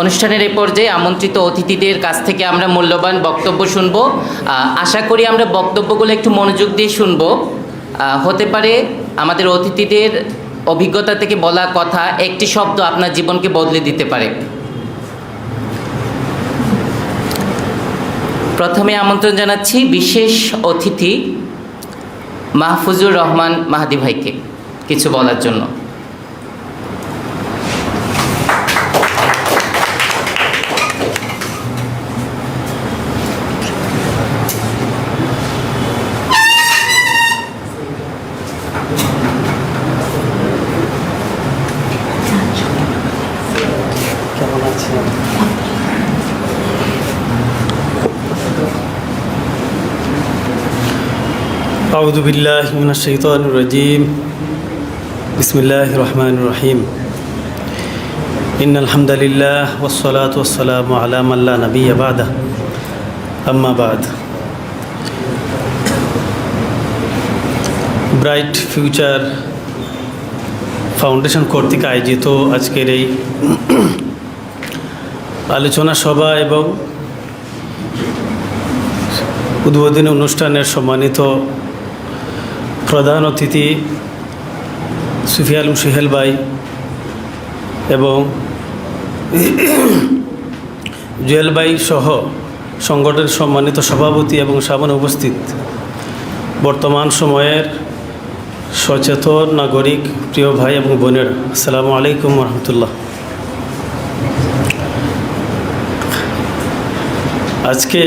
অনুষ্ঠানের এই পর্যায়ে আমন্ত্রিত অতিথিদের কাছ থেকে আমরা মূল্যবান বক্তব্য শুনব। আশা করি আমরা বক্তব্যগুলো একটু মনোযোগ দিয়ে শুনব। হতে পারে আমাদের অতিথিদের অভিজ্ঞতা থেকে বলা কথা, একটি শব্দ আপনার জীবনকে বদলে দিতে পারে। প্রথমে আমন্ত্রণ জানাচ্ছি বিশেষ অতিথি মাহফুজুর রহমান মাহাদি ভাইকে কিছু বলার জন্য। أعوذ بالله من الشيطان الرجيم بسم الله الرحمن الرحيم إن الحمد لله والصلاة والسلام على من لا نبي بعده أما بعد ব্রাইট ফিউচার ফাউন্ডেশন কর্তৃক আয়োজিত আজকের এই আলোচনা সভা এবং উদ্বোধনী অনুষ্ঠানের সম্মানিত প্রধান অতিথি সুফি আলম সুহেল ভাই এবং জুয়েল ভাই সহ সংগঠনের সম্মানিত সভাপতি এবং সামনে উপস্থিত বর্তমান সময়ের সচেতন নাগরিক প্রিয় ভাই এবং বোনের। আসসালামু আলাইকুম রহমতুল্লাহ আজকে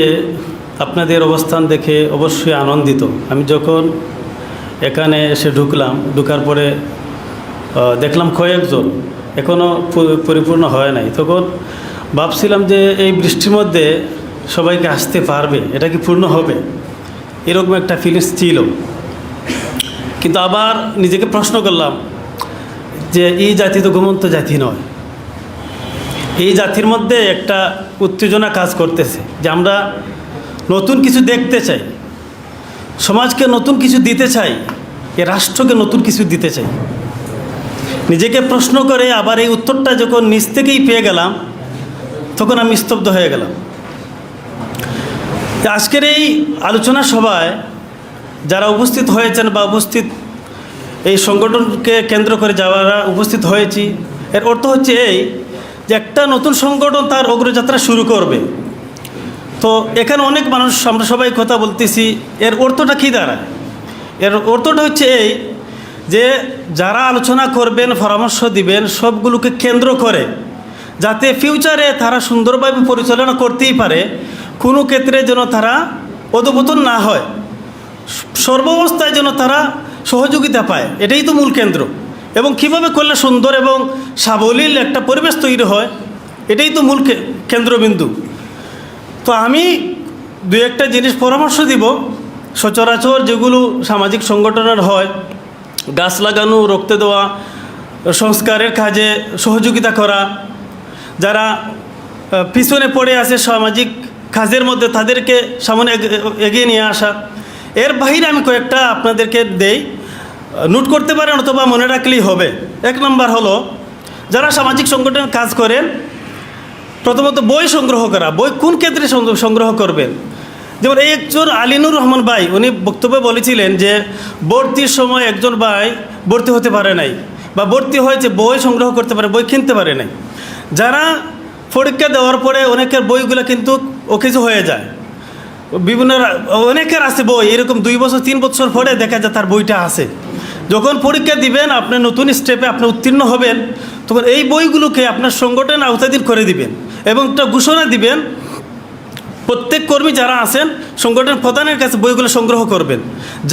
আপনাদের অবস্থান দেখে অবশ্যই আনন্দিত। আমি যখন এখানে এসে ঢুকলাম, ঢুকার পরে দেখলাম কয়েকজন এখনও পরিপূর্ণ হয় নাই। তখন ভাবছিলাম যে এই বৃষ্টির মধ্যে সবাইকে আসতে পারবে, এটা কি পূর্ণ হবে? এরকম একটা ফিলিংস ছিল। কিন্তু আবার নিজেকে প্রশ্ন করলাম যে এই জাতি তো ঘুমন্ত জাতি নয়। এই জাতির মধ্যে একটা উত্তেজনা কাজ করতেছে যে আমরা নতুন কিছু দেখতে চাই। সমাজকে নতুন কিছু দিতে চাই, এ রাষ্ট্রকে নতুন কিছু দিতে চাই। নিজেকে প্রশ্ন করে আবার এই উত্তরটা যখন নিজ থেকেই পেয়ে গেলাম, তখন আমি স্তব্ধ হয়ে গেলাম। আজকের এই আলোচনা সভায় যারা উপস্থিত হয়েছেন বা উপস্থিত এই সংগঠনকে কেন্দ্র করে যারা উপস্থিত হয়েছি, এর অর্থ হচ্ছে এই যে একটা নতুন সংগঠন তার অগ্রযাত্রা শুরু করবে। তো এখানে অনেক মানুষ, আমরা সবাই কথা বলতেছি, এর অর্থটা কী দাঁড়ায়? এর অর্থটা হচ্ছে এই যে যারা আলোচনা করবেন, পরামর্শ দিবেন, সবগুলোকে কেন্দ্র করে, যাতে ফিউচারে তারা সুন্দরভাবে পরিচালনা করতেই পারে, কোনো ক্ষেত্রে যেন তারা অধপতন না হয়, সর্বাবস্থায় যেন তারা সহযোগিতা পায়, এটাই তো মূল কেন্দ্র। এবং কীভাবে করলে সুন্দর এবং সাবলীল একটা পরিবেশ তৈরি হয়, এটাই তো মূল কেন্দ্রবিন্দু। তো আমি দু একটা জিনিস পরামর্শ দিব। সচরাচর যেগুলো সামাজিক সংগঠনের হয়, গাছ লাগানো, রক্ত দেওয়া, সংস্কারের কাজে সহযোগিতা করা, যারা পিছনে পড়ে আছে সামাজিক কাজের মধ্যে তাদেরকে সামনে এগ- এগিয়ে নিয়ে আসা। এর বাহিরে আমি কয়েকটা আপনাদেরকে দেই। নোট করতে পারেন অথবা মনে রাখলেই হবে। এক নম্বর হলো, যারা সামাজিক সংগঠনের কাজ করেন প্রথমত বই সংগ্রহ করা, বই কোন ক্ষেত্রে সংগ্রহ- করবেন? যেমন এই একজন আলিনুর রহমান ভাই, উনি বক্তব্যে বলেছিলেন যে, ভর্তির সময় একজন ভাই ভর্তি হতে পারে নাই বা ভর্তি হয়েছে বই সংগ্রহ করতে পারে, বই কিনতে পারে নাই। যারা পরীক্ষা দেওয়ার পরে অনেকের বইগুলো কিন্তু অকেজ হয়ে যায়। বিভিন্ন অনেকের আছে বই, এরকম দুই বছর, তিন বছর পরে দেখা যায় তার বইটা আছে। যখন পরীক্ষা দিবেন, আপনি নতুন স্টেপে আপনি উত্তীর্ণ হবেন, তখন এই বইগুলোকে আপনার সংগঠন আওতাধীন করে দিবেন। এবং একটা ঘোষণা দিবেন, প্রত্যেক কর্মী যারা আছেন, সংগঠন প্রধানের কাছে বইগুলো সংগ্রহ করবেন।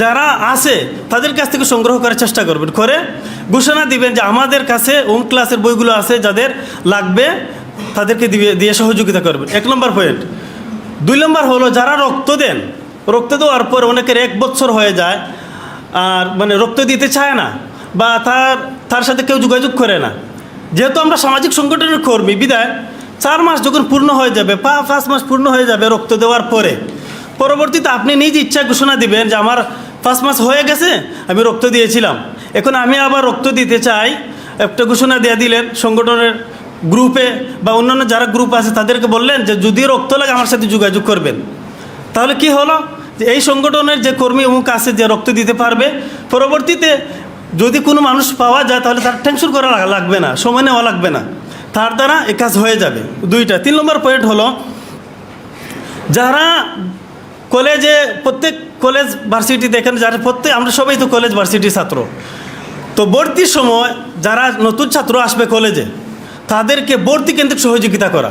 যারা আছে, তাদের কাছ থেকে সংগ্রহ করার চেষ্টা করবেন। করে ঘোষণা দিবেন যে আমাদের কাছে ওম ক্লাসের বইগুলো আছে, যাদের লাগবে, তাদেরকে দিবে দিয়ে সহযোগিতা করবেন। এক নম্বর পয়েন্ট দুই নম্বর হলো, যারা রক্ত দেন, রক্ত দেওয়ার পর অনেকের এক বছর হয়ে যায়, আর মানে রক্ত দিতে চায় না, বা তার তার সাথে কেউ যোগাযোগ করে না। যেহেতু আমরা সামাজিক সংগঠনের কর্মী বিদায় চার মাস যখন পূর্ণ হয়ে যাবে পাঁচ মাস পূর্ণ হয়ে যাবে রক্ত দেওয়ার পরে, পরবর্তীতে আপনি নিজ ইচ্ছা ঘোষণা দিবেন যে আমার পাঁচ মাস হয়ে গেছে, আমি রক্ত দিয়েছিলাম। এখন আমি আবার রক্ত দিতে চাই, একটা ঘোষণা দিয়ে দিলেন সংগঠনের গ্রুপে বা অন্যান্য যারা গ্রুপ আছে, তাদেরকে বললেন যে যদি রক্ত লাগে আমার সাথে যোগাযোগ করবেন। তাহলে কি হলো? যে এই সংগঠনের যে কর্মী অমুক আছে যে রক্ত দিতে পারবে, পরবর্তীতে যদি কোনো মানুষ পাওয়া যায়, তাহলে তার টেনশন করা লাগবে না, সময় নেওয়া লাগবে না। তার দ্বারা এ কাজ হয়ে যাবে। দুইটা। তিন নম্বর পয়েন্ট হলো যারা কলেজে প্রত্যেক কলেজ ভার্সিটিতে এখানে যারা প্রত্যেক আমরা সবাই তো কলেজ ভার্সিটির ছাত্র। তো ভর্তির সময় যারা নতুন ছাত্র আসবে কলেজে, তাদেরকে ভর্তি কেন্দ্রিক সহযোগিতা করা।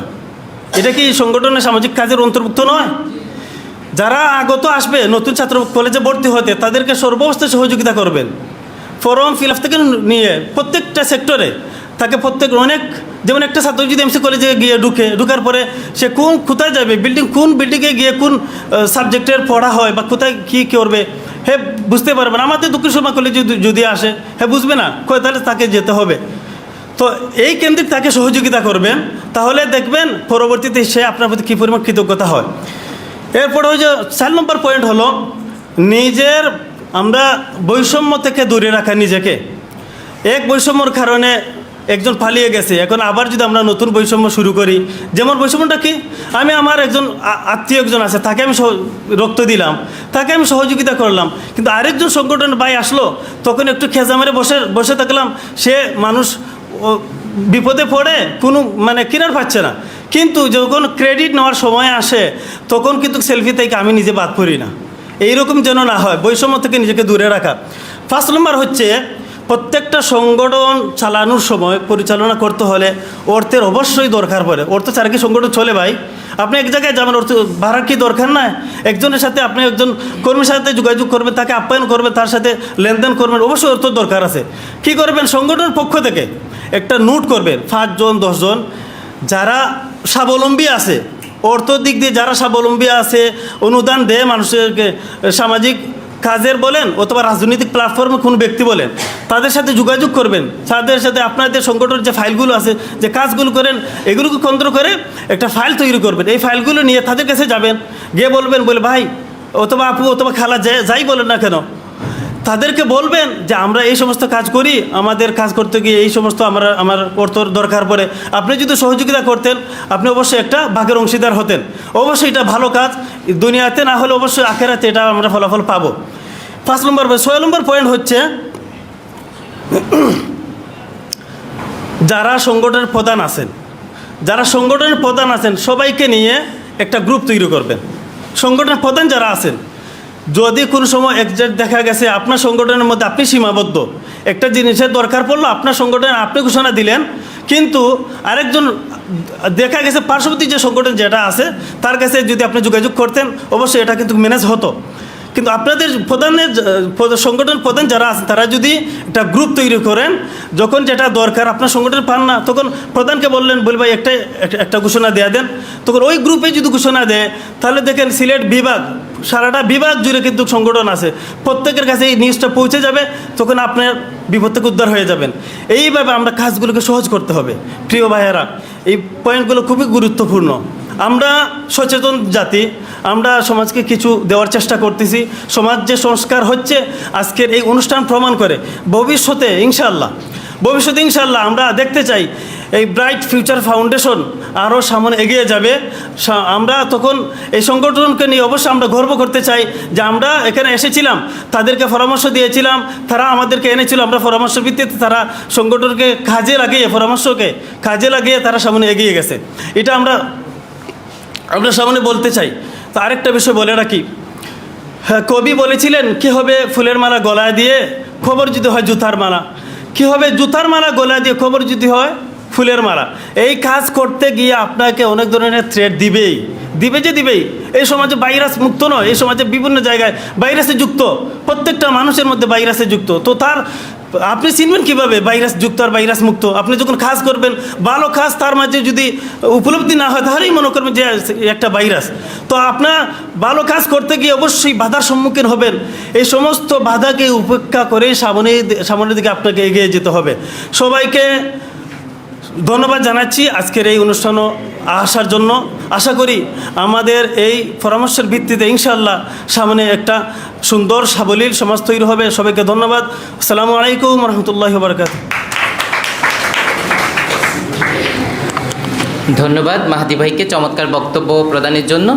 এটা কি সংগঠনের সামাজিক কাজের অন্তর্ভুক্ত নয়? যারা আগত আসবে নতুন ছাত্র কলেজে ভর্তি হতে, তাদেরকে সর্বাবস্থায় সহযোগিতা করবেন। ফর্ম ফিল আপ থেকে নিয়ে প্রত্যেকটা সেক্টরে তাকে প্রত্যেক অনেক, যেমন একটা ছাত্র যদি এমসি কলেজে গিয়ে ঢুকে, ঢুকার পরে সে কোন, কোথায় যাবে? বিল্ডিং কোন বিল্ডিংয়ে গিয়ে কোন সাবজেক্টের পড়া হয় বা কোথায় কী করবে? হে, বুঝতে পারবে না। আমাদের দক্ষিণ শর্মা কলেজে যদি- আসে, হে, বুঝবে না। কয়, তাহলে তাকে যেতে হবে। তো এই কেন্দ্রিক তাকে সহযোগিতা করবেন তাহলে দেখবেন পরবর্তীতে সে আপনার প্রতি কী পরিমাণ কৃতজ্ঞতা হয়। এরপরে ওই যে চার নম্বর পয়েন্ট হলো, নিজের আমরা বৈষম্য থেকে দূরে রাখা নিজেকে। এক বৈষম্যর কারণে একজন পালিয়ে গেছে। এখন আবার যদি আমরা নতুন বৈষম্য শুরু করি, যেমন বৈষম্যটা কি? আমি আমার একজন আত্মীয় একজন আছে, তাকে আমি রক্ত দিলাম, তাকে আমি সহযোগিতা করলাম, কিন্তু আরেকজন সংগঠন ভাই আসলো, তখন একটু খেজা মেরে বসে বসে থাকলাম, সে মানুষ বিপদে পড়ে, কোনো মানে কিনার পাচ্ছে না। কিন্তু যখন ক্রেডিট নেওয়ার সময় আসে, তখন কিন্তু সেলফি থেকে আমি নিজে বাদ পড়ি না। এইরকম যেন না হয়, বৈষম্য থেকে নিজেকে দূরে রাখা। ফার্স্ট নম্বর হচ্ছে প্রত্যেকটা সংগঠন চালানোর সময় পরিচালনা করতে হলে অর্থের অবশ্যই দরকার পড়ে। অর্থ ছাড়া কি সংগঠন চলে ভাই? আপনি এক জায়গায় যাবেন, অর্থ ভাড়ার কি দরকার না একজনের সাথে আপনি একজন কর্মীর সাথে যোগাযোগ করবেন, তাকে আপ্যায়ন করবেন, তার সাথে লেনদেন করবেন, অবশ্যই অর্থ দরকার আছে। কি করবেন সংগঠনের পক্ষ থেকে? একটা নোট করবেন পাঁচজন দশজন যারা স্বাবলম্বী আছে, অর্থ দিক দিয়ে যারা স্বাবলম্বী আছে, অনুদান দেয় মানুষেরকে সামাজিক কাজের বলেন অথবা রাজনৈতিক প্ল্যাটফর্মে কোনো ব্যক্তি বলেন, তাদের সাথে যোগাযোগ করবেন। তাদের সাথে আপনাদের সংগঠনের যে ফাইলগুলো আছে, যে কাজগুলো করেন, এগুলোকে কন্ট্রোল করে একটা ফাইল তৈরি করবেন। এই ফাইলগুলো নিয়ে তাদের কাছে যাবেন, গিয়ে বলবেন, বলে, ভাই, অথবা আপু, অথবা খেলা যাই যাই বলেন না কেন তাদেরকে বলবেন যে আমরা এই সমস্ত কাজ করি, আমাদের কাজ করতে গিয়ে এই সমস্ত আমরা, আমার অর্থ দরকার পড়ে। আপনি যদি সহযোগিতা করতেন, আপনি অবশ্যই একটা ভাগের অংশীদার হতেন। অবশ্যই এটা ভালো কাজ। দুনিয়াতে না হলে অবশ্যই আখেরাতে এটা আমরা ফলাফল পাবো। পাঁচ নম্বর, ছয় নম্বর পয়েন্ট হচ্ছে, যারা সংগঠনের প্রধান আছেন, যারা সংগঠনের প্রধান আছেন, সবাইকে নিয়ে একটা গ্রুপ তৈরি করবেন। সংগঠনের প্রধান যারা আছেন যদি কোনো সময় একজাক্ট দেখা গেছে, আপনার সংগঠনের মধ্যে আপনি সীমাবদ্ধ। একটা জিনিসের দরকার পড়ল, আপনার সংগঠনে আপনি ঘোষণা দিলেন, কিন্তু আরেকজন দেখা গেছে পার্শ্ববর্তী যে সংগঠন যেটা আছে, তার কাছে যদি আপনি যোগাযোগ করতেন, অবশ্যই এটা কিন্তু ম্যানেজ হতো। কিন্তু আপনাদের প্রধানের সংগঠন প্রধান যারা আছে, তারা যদি একটা গ্রুপ তৈরি করেন, যখন যেটা দরকার, আপনার সংগঠন পান না, তখন প্রধানকে বললেন, বল ভাই, একটা, একটা- ঘোষণা দেওয়া দেন। তখন ওই গ্রুপে যদি ঘোষণা দেয়, তাহলে দেখেন সিলেট বিভাগ সারাটা বিভাগ জুড়ে কিন্তু সংগঠন আছে। প্রত্যেকের কাছে এই নিউজটা পৌঁছে যাবে, তখন আপনার বিপদ থেকে উদ্ধার হয়ে যাবেন। এইভাবে আমরা কাজগুলোকে সহজ করতে হবে। প্রিয় ভাইয়েরা, এই পয়েন্টগুলো খুবই গুরুত্বপূর্ণ। আমরা সচেতন জাতি, আমরা সমাজকে কিছু দেওয়ার চেষ্টা করতেছি। সমাজ যে সংস্কার হচ্ছে, আজকের এই অনুষ্ঠান প্রমাণ করে। ভবিষ্যতে ইনশাল্লাহ ভবিষ্যতে ইনশাল্লাহ আমরা দেখতে চাই। এই ব্রাইট ফিউচার ফাউন্ডেশন আরও সামনে এগিয়ে যাবে। আমরা তখন এই সংগঠনকে নিয়ে অবশ্যই আমরা গর্ব করতে চাই যে আমরা এখানে এসেছিলাম, তাদেরকে পরামর্শ দিয়েছিলাম, তারা আমাদেরকে এনেছিল, আমরা পরামর্শ ভিত্তিতে তারা সংগঠনকে কাজে লাগিয়ে, পরামর্শকে কাজে লাগিয়ে তারা সামনে এগিয়ে গেছে। এটা আমরা আমরা সামনে বলতে চাই। তো আরেকটা বিষয় বলে রাখি। হ্যাঁ কবি বলেছিলেন, কি হবে ফুলের মালা গলায় দিয়ে? খবর যদি হয় জুতার মালা। কি হবে? জুতার মালা গলা দিয়ে খবর যদি হয়, ফুলের মালা। এই কাজ করতে গিয়ে আপনাকে অনেক ধরনের থ্রেড দিবেই। দিবে যে দিবেই। এই সমাজে ভাইরাস মুক্ত নয়, এই সমাজে বিভিন্ন জায়গায় ভাইরাসে যুক্ত। প্রত্যেকটা মানুষের মধ্যে ভাইরাসে যুক্ত। তো তার আপনি চিনবেন কীভাবে ভাইরাস যুক্ত আর ভাইরাস মুক্ত? আপনি যখন কাজ করবেন, ভালো কাজ, তার মাঝে যদি উপলব্ধি না হয়, তাহলেই মনে করবেন যে একটা ভাইরাস। তো আপনার ভালো কাজ করতে গিয়ে অবশ্যই বাধার সম্মুখীন হবেন। এই সমস্ত বাধাকে উপেক্ষা করে সামনে সামনের দিকে আপনাকে এগিয়ে যেতে হবে। সবাইকে ধন্যবাদ জানাচ্ছি আজকের এই অনুষ্ঠানও আসার জন্য। আশা করি আমাদের এই পরামর্শের ভিত্তিতে ইনশাল্লাহ সামনে একটা সুন্দর সাবলীল সমাজ তৈরি হবে। সবাইকে ধন্যবাদ। আসসালামু আলাইকুম রহমতুল্লাহ বারকাত ধন্যবাদ মাহাদি ভাইকে চমৎকার বক্তব্য প্রদানের জন্য।